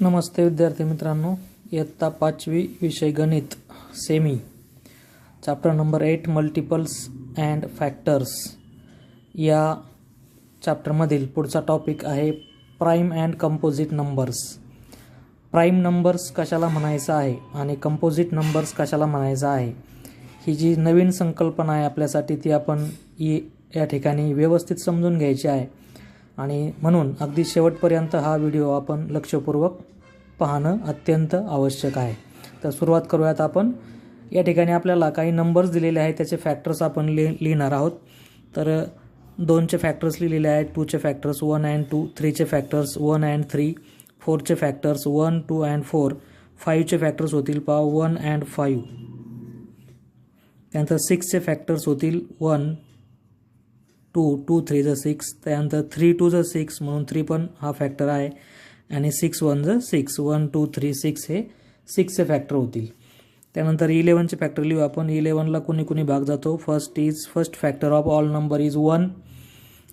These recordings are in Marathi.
नमस्ते विद्यार्थी मित्रांनो. इयत्ता पाचवी विषय गणित semi chapter number eight multiples and factors या चॅप्टरमधील पुढचा टॉपिक आहे prime and composite numbers prime numbers कशाला म्हणायचं आहे आणि कंपोजिट नंबर्स कशाला म्हणायचं आहे? ही जी नवीन संकल्पना आहे आपल्यासाठी ती आपण या ठिकाणी व्यवस्थित समजून घ्यायची आहे. आणि म्हणून अगदी शेवटपर्यंत हा व्हिडिओ आपण लक्षपूर्वक पाहणं अत्यंत आवश्यक आहे. तर सुरुवात करूयात आपण. या ठिकाणी आपल्याला काही नंबर्स दिलेले आहेत त्याचे फॅक्टर्स आपण लि लिहिणार आहोत. तर दोनचे फॅक्टर्स लिहिलेले आहेत टूचे फॅक्टर्स वन अँड टू थ्रीचे factors one and three फोरचे factors one two and four फाईव्हचे factors होतील पहा वन अँड फाईव्ह त्यानंतर सिक्सचे फॅक्टर्स होतील वन टू टू थ्री ज सिक्स त्यानंतर थ्री टू ज सिक्स म्हणून थ्री पण हा फॅक्टर आहे. आणि सिक्स वन ज six one two three six हे सिक्सचे फॅक्टर होतील. त्यानंतर इलेवनचे फॅक्टर लिहू आपण. इलेवनला कुणी कुणी भाग जातो. First is first factor of all number is one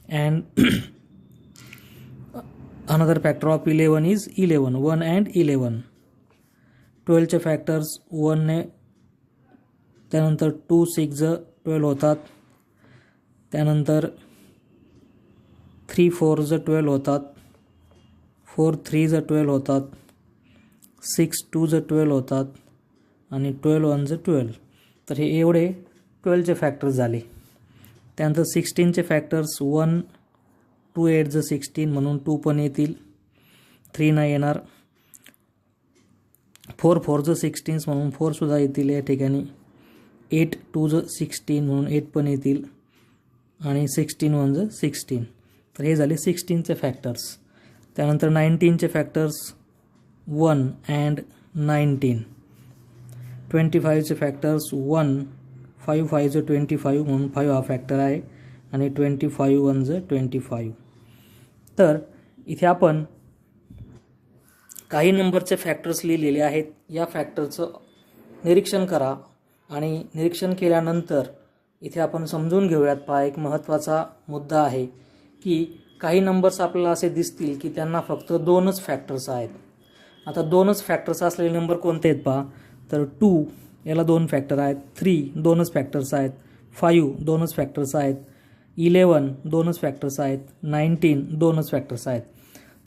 and another factor of eleven is eleven one and eleven ट्वेल्वचे factors वनने त्यानंतर टू सिक्स ज ट्वेल्व होतात. त्यानंतर थ्री फोर ज ट्वेल्व होतात. फोर थ्री ज ट्वेल्व होतात. सिक्स टू ज ट्वेल्व होतात. आणि ट्वेल्व वन ज ट्वेल्व तर हे एवढे ट्वेल्वचे फॅक्टर्स झाले. त्यानंतर सिक्स्टीनचे फॅक्टर्स वन टू एट ज सिक्स्टीन म्हणून टू पण येतील. थ्री नाही येणार. फोर फोर ज सिक्स्टीन्स म्हणून फोरसुद्धा येतील या ठिकाणी. एट टू ज सिक्स्टीन म्हणून एट पण येतील. आणि सिक्स्टीन वन ज सिक्स्टीन तर हे झाले सिक्स्टीनचे फॅक्टर्स त्यानंतर नाईन्टीनचे factors one and nineteen twenty फाईव्हचे factors one five five ज ट्वेंटी फाईव्ह म्हणून फाईव्ह हा फॅक्टर आहे. आणि ट्वेंटी फाईव्ह वन ज ट्वेंटी फाईव्ह तर इथे आपण काही नंबरचे फॅक्टर्स लिहिलेले आहेत. या फॅक्टरचं निरीक्षण करा. आणि निरीक्षण केल्यानंतर इथे आपण समजून घेऊयात पहा एक महत्त्वाचा मुद्दा आहे की काही नंबर्स आपल्याला असे दिसतील की त्यांना फक्त दोनच फॅक्टर्स आहेत. आता दोनच फॅक्टर्स असलेले नंबर कोणते आहेत पहा? तर टू याला दोन फॅक्टर आहेत. थ्री दोनच फॅक्टर्स आहेत. फाईव्ह दोनच फॅक्टर्स आहेत. इलेवन दोनच फॅक्टर्स आहेत. नाईन्टीन दोनच फॅक्टर्स आहेत.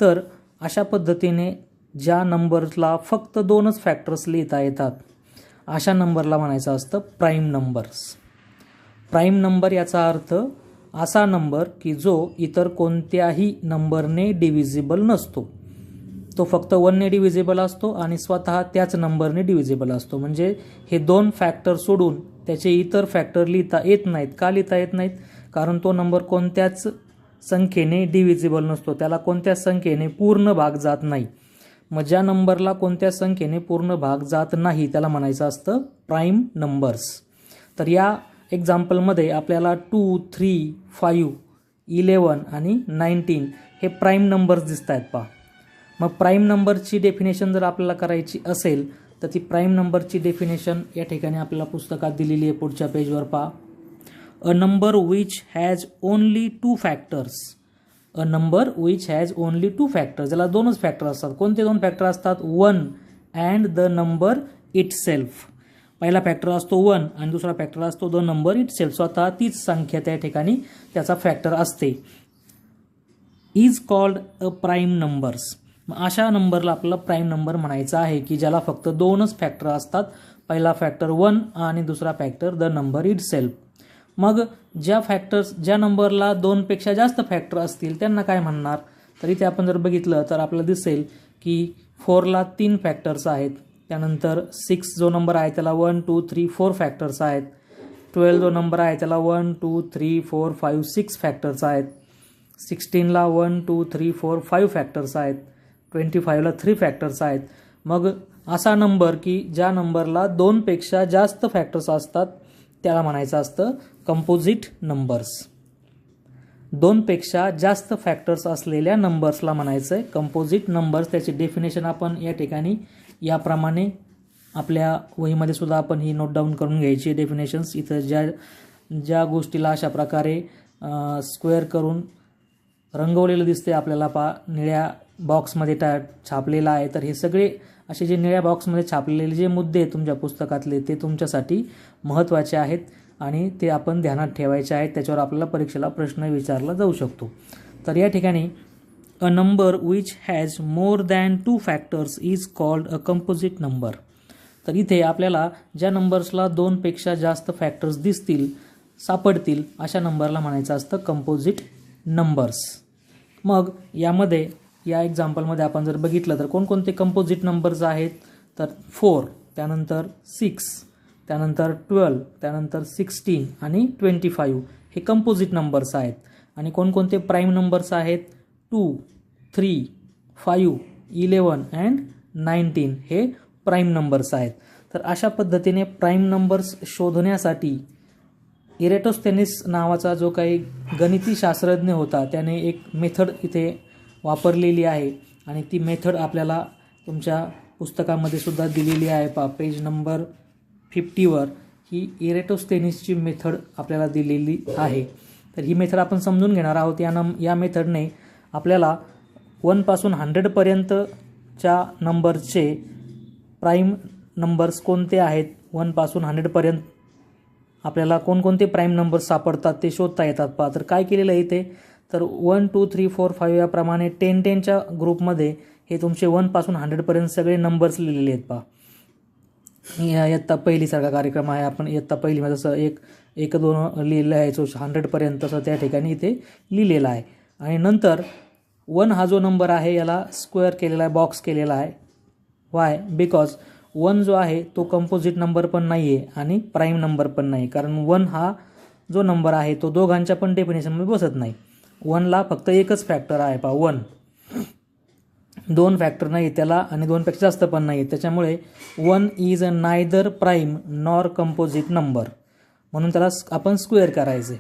तर अशा पद्धतीने ज्या नंबरला फक्त दोनच फॅक्टर्स लिहिता येतात अशा नंबरला म्हणायचं असतं प्राईम नंबर्स प्राईम नंबर याचा अर्थ असा नंबर की जो इतर कोणत्याही नंबरने डिव्हिजिबल नसतो. तो फक्त वनने डिव्हिजिबल असतो आणि स्वतः त्याच नंबरने डिव्हिजिबल असतो. म्हणजे हे दोन फॅक्टर सोडून त्याचे इतर फॅक्टर लिहिता येत नाहीत. का लिहिता येत नाहीत? कारण तो नंबर कोणत्याच संख्येने डिव्हिजिबल नसतो. त्याला कोणत्याच संख्येने पूर्ण भाग जात नाही. मग ज्या नंबरला कोणत्या संख्येने पूर्ण भाग जात नाही त्याला म्हणायचं असतं प्राईम नंबर्स. तर या एक्झाम्पलमध्ये आपल्याला टू थ्री फाईव्ह इलेवन आणि नाईन्टीन हे प्राईम नंबर्स दिसत आहेत पहा. मग प्राईम नंबरची डेफिनेशन जर आपल्याला करायची असेल तर ती प्राईम नंबरची डेफिनेशन या ठिकाणी आपल्याला पुस्तकात दिलेली आहे पुढच्या पेजवर पहा. A number which has only two factors a number which has only two factors ज्याला दोनच फॅक्टर असतात. कोणते दोन फॅक्टर असतात? One and the number itself पहिला फॅक्टर असतो वन आणि दुसरा फॅक्टर असतो द नंबर इट सेल्फ स्वतः तीच संख्या त्या ठिकाणी त्याचा फॅक्टर असते. Is called a prime numbers मग अशा नंबरला आपल्याला प्राईम नंबर म्हणायचा आहे की ज्याला फक्त दोनच फॅक्टर असतात. पहिला फॅक्टर वन आणि दुसरा factor the number itself मग ज्या फॅक्टर्स ज्या नंबरला दोनपेक्षा जास्त फॅक्टर असतील त्यांना काय म्हणणार? तर इथे आपण जर बघितलं तर आपल्याला दिसेल की फोरला तीन फॅक्टर्स आहेत. त्यानंतर सिक्स जो नंबर आहे त्याला one two three four factors आहेत. ट्वेल्व जो नंबर आहे त्याला one two three four five six factors आहेत. सिक्स्टीनला one two three four five factors आहेत. ट्वेंटी फाईव्हला थ्री फॅक्टर्स आहेत. मग असा नंबर की ज्या नंबरला दोनपेक्षा जास्त फॅक्टर्स असतात त्याला म्हणायचं असतं कंपोजिट नंबर्स दोनपेक्षा जास्त फॅक्टर्स असलेल्या नंबर्सला म्हणायचं आहे कंपोजिट नंबर्स त्याची डेफिनेशन आपण या ठिकाणी याप्रमाणे आपल्या वहीमध्ये सुद्धा आपण ही नोट डाऊन करून घ्यायची डेफिनेशन्स इथं ज्या ज्या गोष्टीला अशा प्रकारे स्क्वेअर करून रंगवलेलं दिसते आपल्याला पा निळ्या बॉक्समध्ये टा छापलेला आहे. तर हे सगळे असे जे निळ्या बॉक्समध्ये छापलेले जे मुद्दे तुमच्या पुस्तकातले ते तुमच्यासाठी महत्त्वाचे आहेत. आणि ते आपण ध्यानात ठेवायचे आहेत त्याच्यावर आपल्याला परीक्षेला प्रश्न विचारला जाऊ शकतो. तर या ठिकाणी a number which has more than two factors is called a composite number तर इथे आपल्याला ज्या नंबर्सला दोनपेक्षा जास्त फॅक्टर्स दिसतील सापडतील अशा नंबरला म्हणायचं असतं कंपोजिट नंबर्स मग यामध्ये या एक्झाम्पलमध्ये आपण जर बघितलं तर कोणकोणते कंपोजिट नंबर्स आहेत? तर फोर त्यानंतर सिक्स त्यानंतर ट्वेल्व त्यानंतर सिक्स्टीन आणि ट्वेंटी फाईव्ह. हे कंपोजिट नंबर्स आहेत. आणि कोणकोणते प्राईम नंबर्स आहेत? Two three five eleven and nineteen हे प्राईम नंबर्स आहेत. तर अशा पद्धतीने प्राईम नंबर्स शोधण्यासाठी इरेटोस्थेनिस नावाचा जो काही गणिती शास्त्रज्ञ होता त्याने एक मेथड इथे वापरलेली आहे. आणि ती मेथड आपल्याला तुमच्या पुस्तकामध्ये सुद्धा दिलेली आहे. पा पेज नंबर फिफ्टीवर ही इरेटोस्टेनिसची मेथड आपल्याला दिलेली आहे. तर ही मेथड आपण समजून घेणार आहोत. या नम या मेथडने आपल्याला वनपासून हंड्रेडपर्यंतच्या नंबरचे प्राईम नंबर्स कोणते आहेत? वनपासून हंड्रेडपर्यंत आपल्याला कोणकोणते प्राईम नंबर्स सापडतात ते शोधता येतात. पहा तर काय केलेलं आहे इथे? तर one two three four five याप्रमाणे टेन टेनच्या ग्रुपमध्ये हे तुमचे वनपासून हंड्रेडपर्यंत सगळे नंबर्स लिहिलेले आहेत. पहा या इयत्ता पहिलीसारखा कार्यक्रम आहे. आपण इयत्ता पहिलीमध्ये जसं एक एक दोन लिहिलं आहे जो हंड्रेडपर्यंत तसं त्या ठिकाणी इथे लिहिलेलं आहे. आणि नंतर वन हा जो नंबर आहे याला स्क्वेअर केलेला आहे बॉक्स केलेला आहे. वाय बिकॉज वन जो आहे तो कंपोजिट नंबर पण नाही आहे आणि प्राईम नंबर पण नाही. कारण वन हा जो नंबर आहे तो दोघांच्या पण डेफिनेशनमध्ये बसत नाही. वनला फक्त एकच फॅक्टर आहे पा वन दोन फॅक्टर नाही त्याला आणि दोनपेक्षा जास्त पण नाही. त्याच्यामुळे one is a neither prime nor composite number म्हणून त्याला आपण स्क्वेअर करायचे.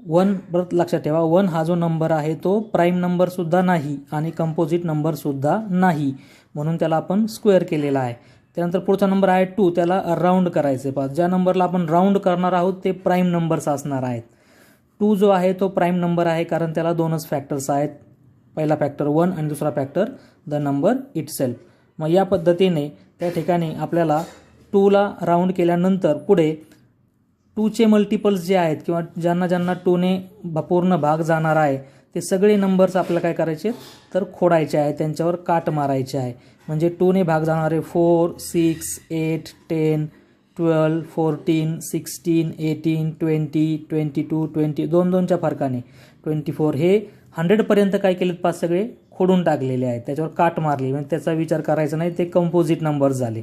वन परत लक्षात ठेवा वन हा जो नंबर आहे तो प्राईम नंबरसुद्धा नाही आणि कंपोजिट नंबरसुद्धा नाही. म्हणून त्याला आपण स्क्वेअर केलेला आहे. त्यानंतर पुढचा नंबर आहे टू त्याला राऊंड करायचे. पहा ज्या नंबरला आपण राऊंड करणार आहोत ते प्राईम नंबर्स असणार आहेत. टू जो आहे तो प्राईम नंबर आहे कारण त्याला दोनच फॅक्टर्स आहेत. पहिला फॅक्टर वन आणि दुसरा फॅक्टर द नंबर इटसेल्फ मग या पद्धतीने त्या ठिकाणी आपल्याला टूला राऊंड केल्यानंतर पुढे टूचे मल्टिपल्स जे आहेत किंवा ज्यांना ज्यांना टूने पूर्ण भाग जाणार आहे ते सगळे नंबर्स आपल्याला काय करायचे? तर खोडायचे आहे त्यांच्यावर काट मारायचे आहे. म्हणजे टूने भाग जाणारे four six eight ten twelve fourteen sixteen eighteen twenty twenty two twenty दोन दोनच्या फरकाने. ट्वेंटी फोर हे हंड्रेडपर्यंत काय केलेत पाच सगळे? खोडून टाकलेले आहेत. त्याच्यावर काट मारली. म्हणजे त्याचा विचार करायचा नाही. ते कंपोजिट नंबर्स झाले.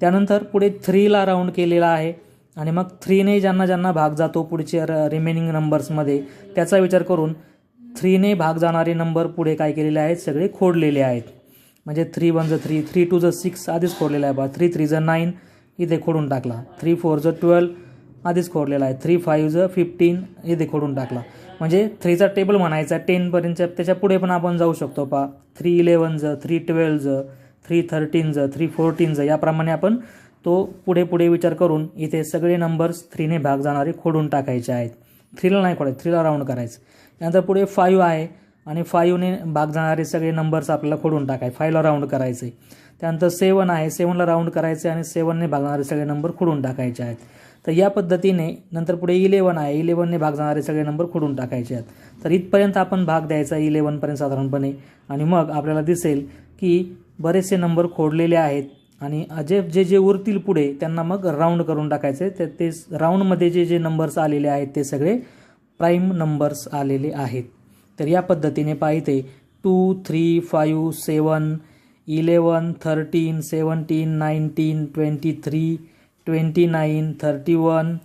त्यानंतर पुढे थ्रीला राऊंड केलेला आहे. आणि मग थ्रीने ज्यांना ज्यांना भाग जातो पुढचे रिमेनिंग नंबर्समध्ये त्याचा विचार करून थ्रीने भाग जाणारे नंबर पुढे काय केलेले आहेत? सगळे खोडलेले आहेत. म्हणजे थ्री वन ज थ्री थ्री टू ज सिक्स आधीच खोडलेला आहे बा. थ्री थ्री ज नाईन इथे खोडून टाकला. थ्री फोर ज ट्वेल्व आधीच खोडलेला आहे. थ्री फाईव्ह ज फिफ्टीन इथे खोडून टाकला. म्हणजे थ्रीचा टेबल म्हणायचा टेनपर्यंतच्या त्याच्या पुढे पण आपण जाऊ शकतो पा three इलेव्हनज three twelve three thirteen three फोर्टीनज याप्रमाणे आपण तो पुढे पुढे विचार करून इथे सगळे नंबर्स थ्रीने भाग जाणारे खोडून टाकायचे आहेत. थ्रीला नाही खोडायचं थ्रीला राऊंड करायचं. त्यानंतर पुढे फाईव्ह आहे आणि फाईव्हने भाग जाणारे सगळे नंबर्स आपल्याला खोडून टाकाय फाईव्हला राऊंड करायचे. त्यानंतर सेवन आहे. सेवनला राऊंड करायचे आणि सेवनने भागणारे सगळे नंबर खोडून टाकायचे आहेत. तर या पद्धतीने नंतर पुढे इलेवन आहे. इलेवनने भाग जाणारे सगळे नंबर खोडून टाकायचे आहेत. तर इथपर्यंत आपण भाग द्यायचा इलेवनपर्यंत साधारणपणे. आणि मग आपल्याला दिसेल की बरेचसे नंबर खोडलेले आहेत. आणि जे जे जे उरतील पुढे त्यांना मग राऊंड करून टाकायचे. ते ते राऊंडमध्ये जे जे नंबर्स आलेले आहेत ते सगळे प्राईम नंबर्स आलेले आहेत. तर या पद्धतीने पाहिजे two three five seven eleven thirteen seventeen nineteen twenty three twenty nine thirty one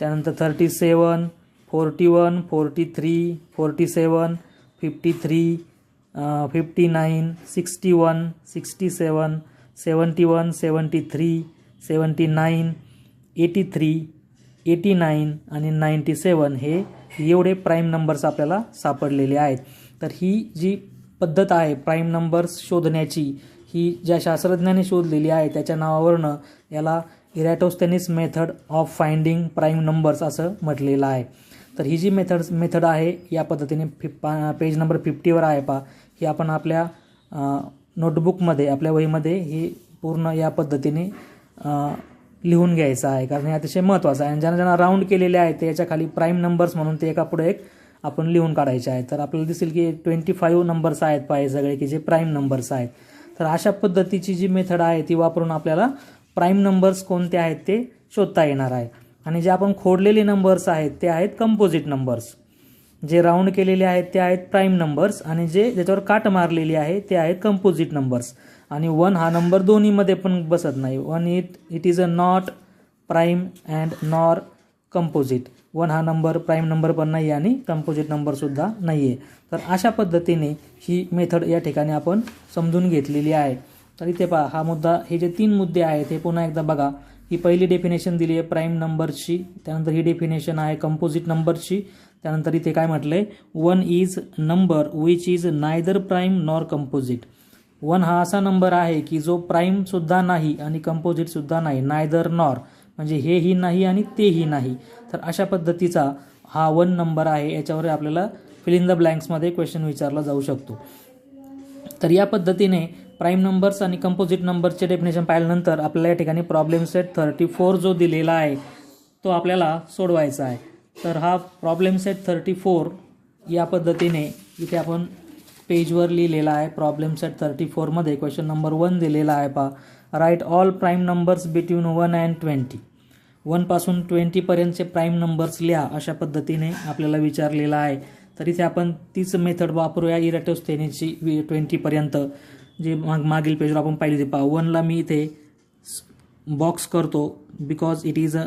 त्यानंतर thirty seven forty one forty three forty seven fifty three fifty nine sixty one sixty seven seventy one seventy three seventy nine eighty three eighty nine आणि नाईंटी सेवन हे एवढे प्राईम नंबर्स आपल्याला सापडलेले आहेत. तर ही जी पद्धत आहे प्राईम नंबर्स शोधण्याची ही ज्या शास्त्रज्ञाने शोधलेली आहे त्याच्या नावावरनं याला Eratosthenes method of finding prime numbers असं म्हटलेलं आहे. तर ही जी मेथड मेथड आहे या पद्धतीने फिप पेज नंबर फिफ्टीवर आहे पा ही आपण आपल्या नोटबुकमध्ये आपल्या वहीमध्ये ही पूर्ण या पद्धतीने लिहून घ्यायचं आहे. कारण हे अतिशय महत्त्वाचं आहे. आणि ज्यांना ज्यांना राऊंड केलेले आहे ते याच्या खाली प्राईम नंबर्स म्हणून ते एका पुढे एक आपण लिहून काढायचे आहेत. तर आपल्याला दिसेल की ट्वेंटी फाईव्ह नंबर्स आहेत पाहिजे सगळे की जे प्राईम नंबर्स आहेत. तर अशा पद्धतीची जी मेथड आहे ती वापरून आपल्याला प्राईम नंबर्स कोणते आहेत ते शोधता येणार आहे. आणि जे आपण खोडलेले नंबर्स आहेत ते आहेत कंपोजिट नंबर्स जे राऊंड केलेले आहेत ते आहेत प्राईम नंबर्स आणि जे ज्याच्यावर काट मारलेली आहे ते आहेत कंपोजिट नंबर्स आणि वन हा नंबर दोन्हीमध्ये पण बसत नाही. One it it is a not prime and nor composite one हा नंबर प्राईम नंबर पण नाही आणि कंपोजिट नंबरसुद्धा नाही आहे तर अशा पद्धतीने ही मेथड या ठिकाणी आपण समजून घेतलेली आहे. तर इथे पहा हा मुद्दा हे जे तीन मुद्दे आहेत हे पुन्हा एकदा बघा. ही पहिली डेफिनेशन दिली आहे प्राईम नंबरची त्यानंतर ही डेफिनेशन आहे कंपोजिट नंबरची त्यानंतर इथे काय म्हटलंय? One is number which is neither prime nor composite one हा असा नंबर आहे की जो प्राईमसुद्धा नाही आणि कंपोजिटसुद्धा नाही नायदर नॉर म्हणजे हेही नाही आणि तेही नाही. तर अशा पद्धतीचा हा वन नंबर आहे याच्यावर आपल्याला फिल इन द ब्लँक्समध्ये क्वेश्चन विचारला जाऊ शकतो. तर या पद्धतीने प्राईम नंबर्स आणि कंपोजिट नंबरचे डेफिनेशन पाहिल्यानंतर आपल्याला या ठिकाणी प्रॉब्लेम सेट थर्टी फोर जो दिलेला आहे तो आपल्याला सोडवायचा आहे. तर हा प्रॉब्लेम सेट थर्टी फोर या पद्धतीने इथे आपण पेजवर लिहिलेला आहे. प्रॉब्लेम सेट थर्टी फोरमध्ये क्वेश्चन नंबर वन दिलेला आहे पा write all prime numbers between one and twenty वनपासून ट्वेंटीपर्यंतचे प्राईम नंबर्स लिहा अशा पद्धतीने आपल्याला विचारलेला आहे. तर इथे आपण तीच मेथड वापरूया. इरेटोस्थेनीची वी ट्वेंटीपर्यंत जे माग मागील पेजवर आपण पाहिले ते पावनला मी इथे बॉक्स करतो because it is a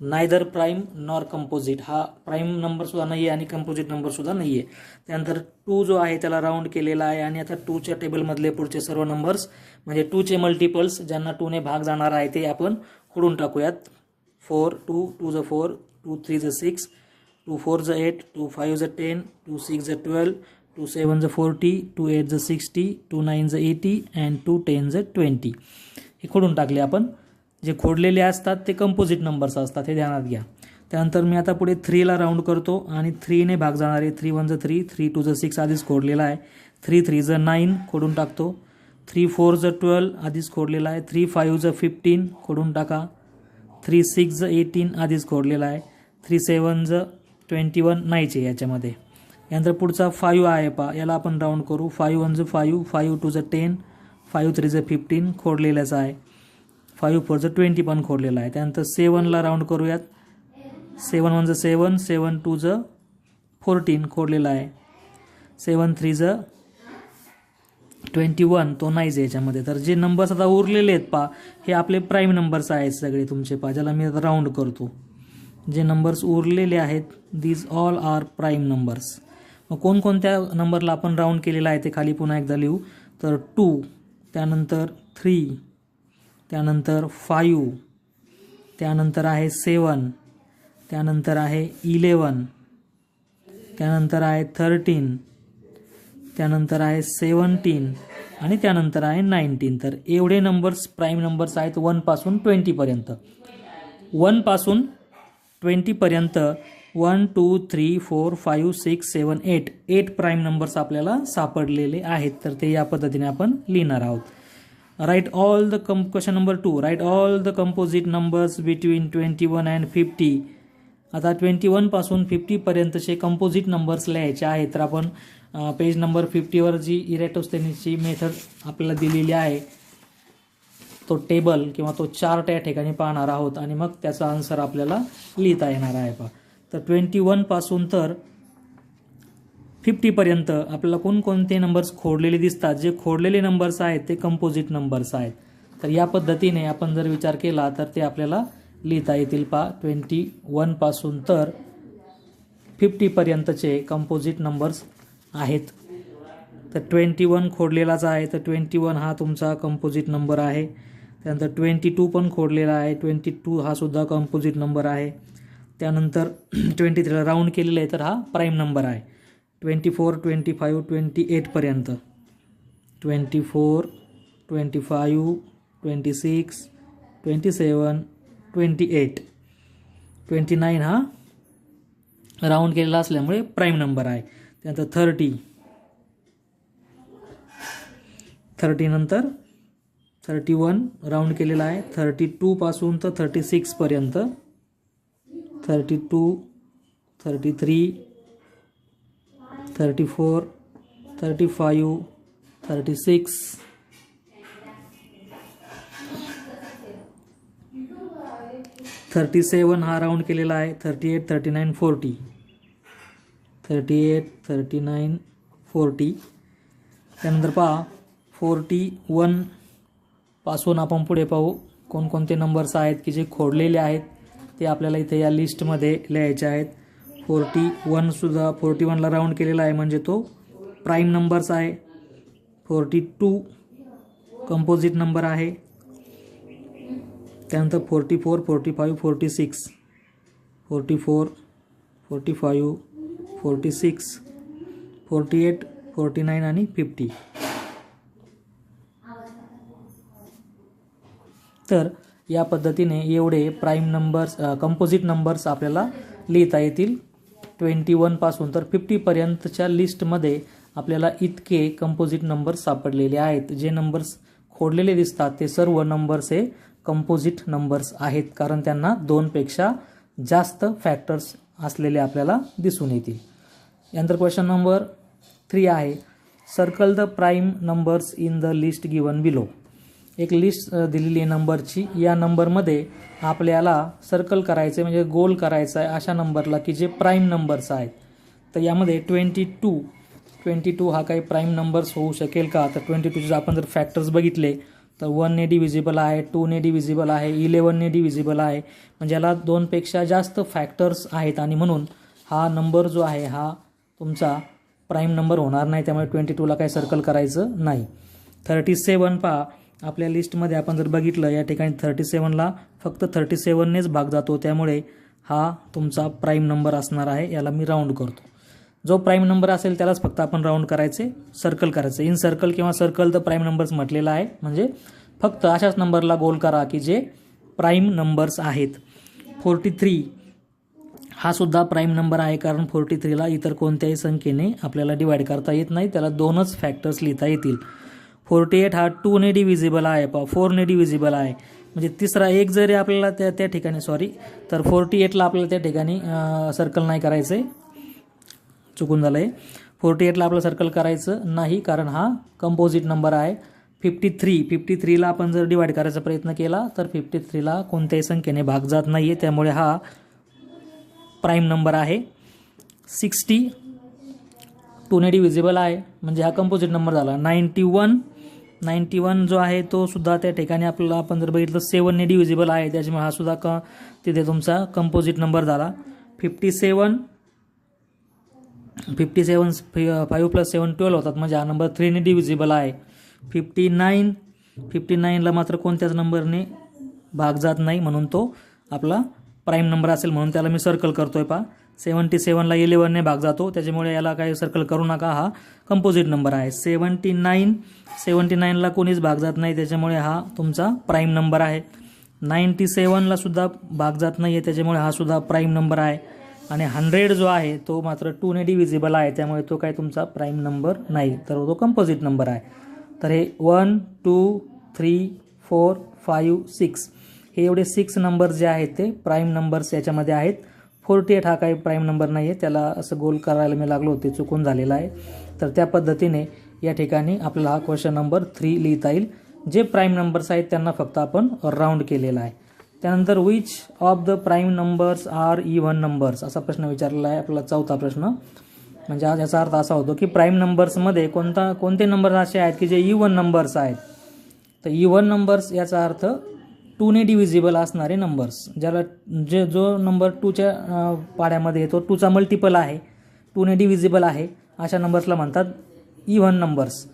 neither prime nor composite हा प्राईम नंबरसुद्धा नाही आहे आणि कंपोजिट नंबरसुद्धा नाही आहे त्यानंतर टू जो आहे त्याला राऊंड केलेला आहे आणि आता टूच्या टेबलमधले पुढचे सर्व नंबर्स म्हणजे टूचे मल्टिपल्स ज्यांना टूने भाग जाणार आहे ते आपण खोडून टाकूयात. फोर टू टू ज फोर टू थ्री ज सिक्स टू फोर ज एट टू फाईव्ह ज टेन टू सिक्स ज ट्वेल्व टू सेवन ज फोर्टी टू एट ज सिक्स्टी टू नाईन ज एटी अँड टू टेन ज ट्वेंटी हे खोडून टाकले आपण. जे खोडलेले असतात ते कंपोजिट नंबर्स असतात हे ध्यानात घ्या. त्यानंतर मी आता पुढे थ्रीला राऊंड करतो आणि थ्रीने भाग जाणारे थ्री वन ज थ्री थ्री टू ज सिक्स आधीच खोडलेला आहे. थ्री थ्री ज नाईन खोडून टाकतो. थ्री फोर ज ट्वेल्व आधीच खोडलेला आहे. थ्री फाईव्ह ज फिफ्टीन खोडून टाका. थ्री सिक्स ज एटीन आधीच खोडलेला आहे. थ्री सेवन ज ट्वेंटी वन नाहीचे याच्यामध्ये. यानंतर पुढचा फायू आहे पा याला आपण राऊंड करू. फाईव्ह वन ज फाईव्ह फाईव्ह टू ज टेन फाईव्ह थ्री ज फिफ्टीन खोडलेल्याच आहे. फाईव्ह फोर ज ट्वेंटी पण खोडलेला आहे. त्यानंतर सेवनला राऊंड करूयात. सेवन वन ज सेवन सेवन टू ज फोर्टीन खोडलेला आहे. सेवन थ्री ज ट्वेंटी वन तो नाहीच आहे याच्यामध्ये. तर जे नंबर्स आता उरलेले आहेत पा हे आपले प्राईम नंबर्स आहेत सगळे तुमचे पा ज्याला मी आता राऊंड करतो. जे नंबर्स उरलेले आहेत these all are prime numbers कोणकोणत्या नंबरला आपण राऊंड केलेला आहे ते खाली पुन्हा एकदा लिहू. तर टू त्यानंतर थ्री त्यानंतर फायू त्यानंतर आहे सेवन त्यानंतर आहे इलेवन त्यानंतर आहे थर्टीन त्यानंतर आहे सेवन्टीन आणि त्यानंतर आहे नाईन्टीन. तर एवढे नंबर्स प्राईम नंबर्स आहेत वनपासून ट्वेंटीपर्यंत वनपासून ट्वेंटीपर्यंत one two three four five six seven eight eight prime numbers आपल्याला सापडलेले आहेत. तर ते या पद्धतीने आपण लिहिणार आहोत. Write all the come question number two write all the composite numbers between twenty one and fifty आता ट्वेंटी वनपासून फिफ्टीपर्यंतचे कंपोजिट नंबर्स लिहायचे आहेत. तर आपण पेज नंबर फिफ्टीवर जी इरेटोस्थेनीची मेथड आपल्याला दिलेली आहे तो टेबल किंवा तो चार्ट या ठिकाणी पाहणार आहोत. आणि मग त्याचा आन्सर आपल्याला लिहिता येणार आहे. पहा. तर ट्वेंटी वनपासून तर फिफ्टीपर्यंत आपल्याला कोणकोणते नंबर्स खोडलेले दिसतात जे खोडलेले नंबर्स आहेत ते कंपोजिट नंबर्स आहेत. तर या पद्धतीने आपण जर विचार केला तर ते आपल्याला लिहिता येतील पा ट्वेंटी वनपासून तर फिफ्टीपर्यंतचे कंपोजिट नंबर्स आहेत. तर ट्वेंटी वन खोडलेलाच आहे तर ट्वेंटी वन हा तुमचा कंपोजिट नंबर आहे. त्यानंतर ट्वेंटी टू पण खोडलेला आहे ट्वेंटी टू हा सुद्धा कंपोजिट नंबर आहे. त्यानंतर ट्वेंटी थ्रीला राऊंड केलेला आहे तर हा प्राईम नंबर आहे. Twenty four twenty five twenty एटपर्यंत twenty four twenty five twenty six twenty seven twenty eight twenty nine हा राऊंड केलेला असल्यामुळे प्राईम नंबर आहे. त्यानंतर थर्टी थर्टीनंतर थर्टी वन राऊंड केलेला आहे. थर्टी टूपासून तर thirty सिक्सपर्यंत thirty two thirty three thirty four thirty five thirty six. Thirty seven हा राऊंड केलेला आहे. Thirty eight thirty nine forty. Thirty eight thirty nine forty. त्यानंतर पहा फोर्टी वनपासून आपण पुढे पाहू कोणकोणते नंबर्स आहेत की जे खोडलेले आहेत. ते आपल्याला इथे या लिस्टमध्ये लिहायचे आहेत. फोर्टी वनसुद्धा फोर्टी वनला राऊंड केलेला आहे म्हणजे तो प्राईम नंबर्स आहे. फोर्टी टू कंपोजिट नंबर आहे. त्यानंतर forty four forty five forty six forty four forty five forty six forty eight forty nine आणि फिफ्टी तर या पद्धतीने एवढे प्राईम नंबर्स कंपोजिट नंबर्स आपल्याला लिहिता येतील. ट्वेंटी वनपासून तर फिफ्टीपर्यंतच्या लिस्टमध्ये आपल्याला इतके कंपोजिट नंबर्स सापडलेले आहेत. जे नंबर्स खोडलेले दिसतात ते सर्व नंबर्स हे कंपोजिट नंबर्स आहेत. कारण त्यांना दोनपेक्षा जास्त फॅक्टर्स असलेले आपल्याला दिसून येतील. यानंतर क्वेश्चन नंबर थ्री आहे. Circle the prime numbers in the list given below एक लिस्ट दिलेली आहे नंबरची. या नंबरमध्ये आपल्याला सर्कल करायचे म्हणजे गोल करायचं आहे अशा नंबरला की जे प्राईम नंबर्स आहेत. तर यामध्ये ट्वेंटी टू ट्वेंटी टू हा काही प्राईम नंबर्स होऊ शकेल का? तर ट्वेंटी टूचे आपण जर फॅक्टर्स बघितले तर वनने डिव्हिजिबल आहे टूने डिव्हिजिबल आहे इलेवनने डिव्हिजिबल आहे. म्हणजे याला दोनपेक्षा जास्त फॅक्टर्स आहेत आणि म्हणून हा नंबर जो आहे हा तुमचा प्राईम नंबर होणार नाही. त्यामुळे ट्वेंटी टूला काही सर्कल करायचं नाही. थर्टी सेवन पहा. आपल्या लिस्टमध्ये आपण जर बघितलं या ठिकाणी थर्टी सेवनला फक्त थर्टी सेवननेच भाग जातो. त्यामुळे हा तुमचा प्राईम नंबर असणार आहे. याला मी राऊंड करतो. जो प्राईम नंबर असेल त्यालाच फक्त आपण राऊंड करायचे सर्कल करायचे. इन सर्कल किंवा सर्कल द प्राईम नंबर्स म्हटलेला आहे. म्हणजे फक्त अशाच नंबरला गोल करा की जे प्राईम नंबर्स आहेत. फोर्टी थ्री हा सुद्धा प्राईम नंबर आहे कारण फोर्टी थ्रीला इतर कोणत्याही संख्येने आपल्याला डिवाईड करता येत नाही. त्याला दोनच फॅक्टर्स लिहिता येतील. फोर्टी एट हा टूने डिव्हिजिबल आहे पा फोरने डिव्हिजिबल आहे. म्हणजे तिसरा एक जरी आपल्याला त्या त्या ठिकाणी सॉरी तर फोर्टी एटला आपल्याला त्या ठिकाणी सर्कल नाही करायचं आहे चुकून झालं आहे फोर्टी एटला आपलं सर्कल करायचं नाही कारण हा कंपोजिट नंबर आहे. फिफ्टी थ्री फिफ्टी थ्रीला आपण जर डिवाईड करायचा प्रयत्न केला तर फिफ्टी थ्रीला कोणत्याही संख्येने भाग जात नाही आहे त्यामुळे हा प्राईम नंबर आहे. सिक्स्टी टूने डिव्हिजिबल आहे. म्हणजे हा कंपोजिट नंबर झाला. नाईन्टी वन नाईन्टी वन जो आहे तो सुद्धा त्या ठिकाणी आपल्याला आपण जर बघितलं सेवनने डिव्हिजिबल आहे. त्याच्यामुळे हा सुद्धा क तिथे तुमचा कंपोजिट नंबर झाला. Fifty seven fifty seven five plus seven twelve होतात. म्हणजे हा नंबर थ्रीने डिव्हिजिबल आहे. फिफ्टी नाईन फिफ्टी नाईनला मात्र कोणत्याच नंबरने भाग जात नाही म्हणून तो आपला प्राईम नंबर असेल म्हणून त्याला मी सर्कल करतो आहे पा सेवन्टी सेवनला इलेवनने भाग जातो. त्याच्यामुळे याला काही सर्कल करू नका. हा कंपोजिट नंबर आहे. सेवन्टी नाईन सेवन्टी नाईनला कोणीच भाग जात नाही. त्याच्यामुळे हा तुमचा प्राईम नंबर आहे. नाईन्टी सेवनला सुद्धा भाग जात नाही आहे त्याच्यामुळे हा सुद्धा प्राईम नंबर आहे. आणि हंड्रेड जो आहे तो मात्र टूने डिव्हिजिबल आहे. त्यामुळे तो काय तुमचा प्राईम नंबर नाही. तर तो कंपोजिट नंबर आहे. तर हे one two three four five six हे एवढे सिक्स नंबर जे आहेत ते प्राईम नंबर्स याच्यामध्ये आहेत. फोर्टी एट हा काही प्राईम नंबर नाही आहे त्याला असं गोल करायला मी लागलो होते चुकून झालेला आहे. तर त्या पद्धतीने या ठिकाणी आपल्याला हा क्वेश्चन नंबर थ्री लिहिता येईल. जे प्राईम नंबर्स आहेत त्यांना फक्त आपण राऊंड केलेला आहे. त्यानंतर which of the prime numbers are even numbers असा प्रश्न विचारलेला आहे. आपला चौथा प्रश्न. म्हणजे आज याचा अर्थ असा होतो की प्राईम नंबर्समध्ये कोणता कोणते नंबर असे आहेत की जे इव्हन नंबर्स आहेत? तर इव्हन नंबर्स याचा अर्थ टूने डिव्हिजिबल असणारे नंबर्स ज्याला जे जो नंबर टूच्या पाड्यामध्ये येतो टूचा मल्टिपल आहे. टूने डिव्हिजिबल आहे. अशा नंबर्सला म्हणतात इव्हन नंबर्स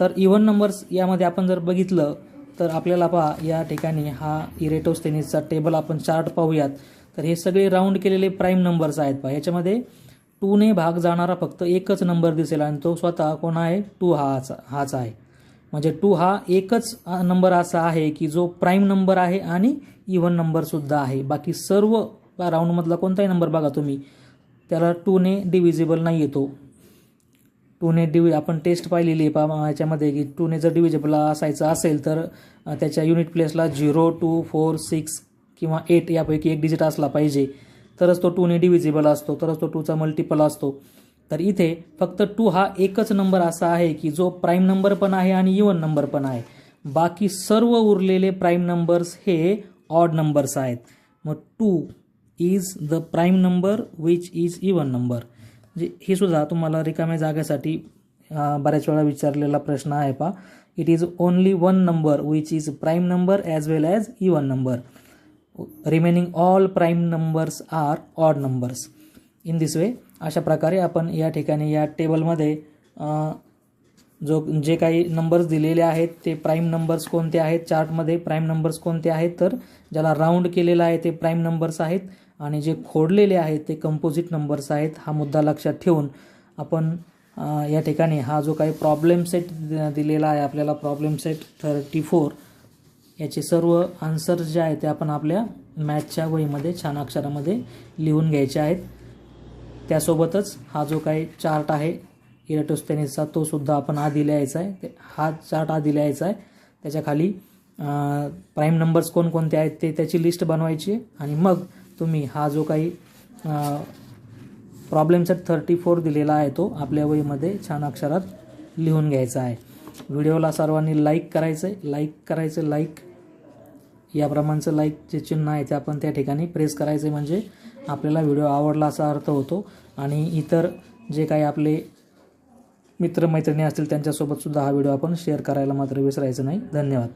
तर इव्हन नंबर्स यामध्ये आपण जर बघितलं तर आपल्याला पहा या ठिकाणी हा इरेटोस्थेनिसचा टेबल आपण चार्ट पाहूयात. तर हे सगळे राऊंड केलेले प्राईम नंबर्स आहेत. पहा याच्यामध्ये टूने भाग जाणारा फक्त एकच नंबर दिसेल आणि तो स्वतः कोण आहे? टू हाच हाच आहे. म्हणजे टू हा एकच नंबर असा आहे की जो प्राईम नंबर आहे आणि इव्हन नंबरसुद्धा आहे. बाकी सर्व राऊंडमधला कोणताही नंबर बघा तुम्ही. त्याला टूने डिव्हिजिबल नाही येतो. टूने डिवि आपण टेस्ट पाहिलेली आहे पा याच्यामध्ये की टूने जर डिव्हिजेबल असायचं असेल तर त्याच्या युनिट प्लेसला झिरो टू फोर सिक्स किंवा एट यापैकी एक डिजिट असला पाहिजे. तरच तो टूने डिव्हिजिबल असतो. तरच तो टूचा मल्टिपल असतो. तर इथे फक्त टू हा एकच नंबर असा आहे की जो प्राईम नंबर पण आहे आणि इवन नंबर पण आहे. बाकी सर्व उरलेले प्राईम नंबर्स हे ऑड नंबर्स आहेत. मग two is the prime number which is even number. म्हणजे हे सुद्धा तुम्हाला रिकाम्या जागेसाठी बऱ्याच वेळा विचारलेला प्रश्न आहे पा it is only one number which is prime number as well as even number remaining all prime numbers are odd numbers in this way अशा प्रकारे आपण या ठिकाणी या टेबलमध्ये जो जे काही नंबर्स दिलेले आहेत ते प्राईम नंबर्स कोणते आहेत? चार्टमध्ये प्राईम नंबर्स कोणते आहेत? तर ज्याला राऊंड केलेलं आहे ते प्राईम नंबर्स आहेत. आणि जे खोडलेले आहेत ते कंपोजिट नंबर्स आहेत. हा मुद्दा लक्षात ठेवून आपण या ठिकाणी हा जो काही प्रॉब्लेम सेट दिलेला आहे आपल्याला प्रॉब्लेम सेट थर्टी फोर याचे सर्व आन्सर्स जे आहेत ते आपण आपल्या मॅथच्या वहीमध्ये छान अक्षरामध्ये लिहून घ्यायचे आहेत. त्यासोबतच हा जो काही चार्ट आहे इलेक्ट्रोस्टेनिसचा तो सुद्धा आपण आधी लिहायचा आहे. ते हा चार्ट आधी लिहायचा आहे. त्याच्याखाली प्राईम नंबर्स कोणकोणते आहेत ते त्याची लिस्ट बनवायची आणि मग तुम्ही हा जो काही प्रॉब्लेम सेट थर्टी फोर दिलेला आहे तो आपल्या वहीमध्ये छान अक्षरात लिहून घ्यायचा आहे. व्हिडिओला सर्वांनी लाईक करायचं आहे लाईक करायचं लाईक याप्रमाणचं लाईक जे चिन्ह आहे ते आपण त्या ठिकाणी प्रेस करायचं म्हणजे आपल्याला व्हिडिओ आवडला असा अर्थ होतो. आणि इतर जे काही आपले मित्रमैत्रिणी असतील त्यांच्यासोबतसुद्धा हा व्हिडिओ आपण शेअर करायला मात्र विसरायचं नाही. धन्यवाद.